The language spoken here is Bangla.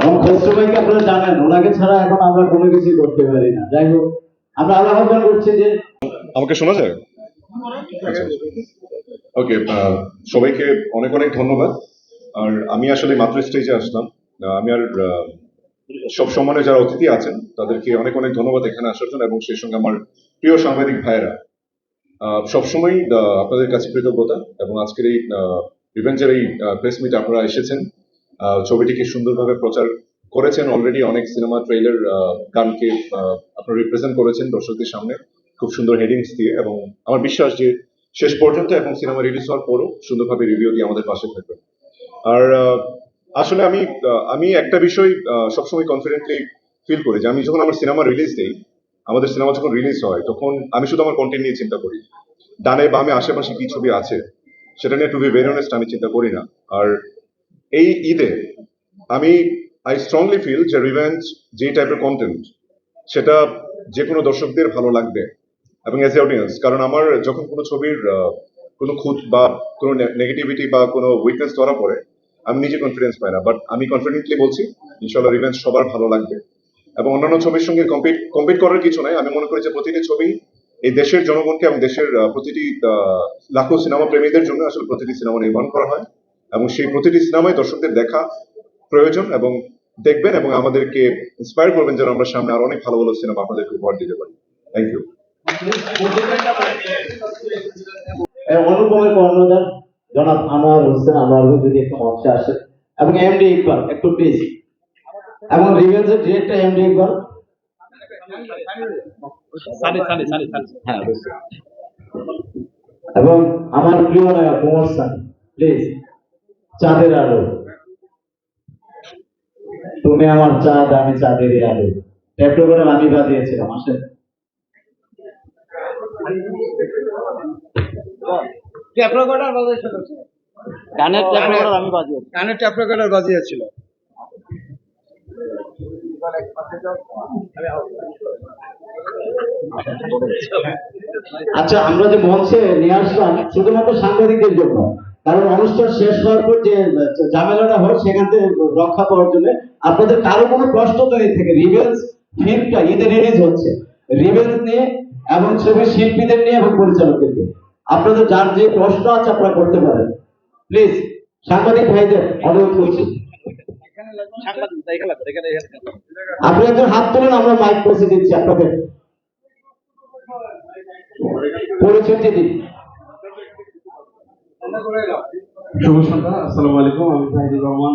এবং খসরু ভাইকে আপনারা জানেন, ওনাকে ছাড়া এখন আমরা কোনো কিছু করতে পারি না। যাই হোক, আমরা আহ্বান করছি যে আমাকে শোনা যায়? ওকে সবাইকে অনেক অনেক ধন্যবাদ। আর আমি আসলে মাত্র স্টেজে আসলাম। আমি আর সব সম্মানে যারা অতিথি আছেন, তাদেরকে অনেক অনেক ধন্যবাদ এখানে আসার জন্য এবং সেই সঙ্গে আমার প্রিয় সাংবাদিক ভাইয়েরা। সবসময় আপনাদের কাছে কৃতজ্ঞতা এবং আজকের এই ইভেন্টের এই প্রেস মিট আপনারা এসেছেন। ছবিটিকে সুন্দরভাবে প্রচার করেছেন অলরেডি অনেক সিনেমা ট্রেলার গানকে আপনারা রিপ্রেজেন্ট করেছেন দর্শকদের সামনে। খুব সুন্দর হেডিংস দিয়ে এবং আমার বিশ্বাস যে শেষ পর্যন্ত এবং সিনেমা রিলিজ হওয়ার পরও সুন্দরভাবে রিভিউ দিয়ে আমাদের পাশে থাকবে আর আসলে আমি আমি একটা বিষয় সবসময় কনফিডেন্টলি ফিল করি যে আমি যখন আমার সিনেমা রিলিজ দিই, আমাদের সিনেমা যখন রিলিজ হয়, তখন আমি শুধু আমার কন্টেন্ট নিয়ে চিন্তা করি। ডানে বামে আশেপাশে কি ছবি আছে, সেটা নিয়ে টু বি ভেরি অনেস্ট আমি চিন্তা করি না। আর এই ঈদে আমি আই স্ট্রংলি ফিল যে রিভেঞ্জ যে টাইপের কন্টেন্ট সেটা যে কোনো দর্শকদের ভালো লাগবে এবং এজ এ অডিয়েন্স কারণ আমার যখন কোনো ছবির কোনো খুঁত বা কোনো নেগেটিভিটি বা কোনো উইকনেস ধরা পড়ে, আমি নিজে কনফিডেন্স পাই না। বাট আমি কনফিডেন্টলি বলছি ইনশাল্লাহ রিভেঞ্জ সবার ভালো লাগবে। এবং অন্যান্য ছবির সঙ্গে কম্পিট কম্পিট করার কিছু নাই। আমি মনে করি যে প্রতিটি ছবি এই দেশের জনগণকে এবং দেশের প্রতিটি লাখো সিনেমা প্রেমীদের জন্য আসলে প্রতিটি সিনেমা নির্মাণ করা হয়। এবং সেই প্রতিটি সিনেমায় দর্শকদের দেখা প্রয়োজন এবং দেখবেন এবং আমাদেরকে ইন্সপায়ার করবেন যেন আমরা সামনে আরও অনেক ভালো ভালো সিনেমা আপনাদেরকে উপহার দিতে পারি। থ্যাংক ইউ অনুপমের কর্ণধার। জনাব আনোয়ার হোসেন যদি একটু মঞ্চে আসে। এবং এমডি ইকবাল একটু প্লিজ এবং রিভেন্সের ডিরেক্টর এমডি ইকবাল। হ্যাঁ এবং আমার প্রিয় নায়ক কুমার সান প্লিজ চাঁদের আলো। তুমি আমার চাঁদ আমি চাঁদের আলো। করে আমি বাজিয়েছিলাম আসেন। গানের আমি গানের বাজিয়েছিল? আচ্ছা আমরা যে মঞ্চে নিয়ে আসলাম শুধুমাত্র সাংবাদিকদের জন্য। কারণ অনুষ্ঠান শেষ হওয়ার পর যে ঝামেলাটা হয় সেখান থেকে রক্ষা পাওয়ার জন্য আপনাদের কারও কোনো প্রশ্ন তৈরি থেকে রিভেন্স ফিল্মটা ঈদে রিলিজ হচ্ছে। রিভেন্স নিয়ে এবং ছবির শিল্পীদের নিয়ে এবং পরিচালকদের নিয়ে। আপনাদের যার যে প্রশ্ন আছে আপনারা করতে পারেন। প্লিজ, সাংবাদিক ভাইদের অনুরোধ করছি। আপনি একজন হাত তুলুন, আমরা মাইক পৌঁছে দিচ্ছি আপনাদের। পরিচয় দিন। শুভ আসসালামু আলাইকুম আমি সাহিদুর রহমান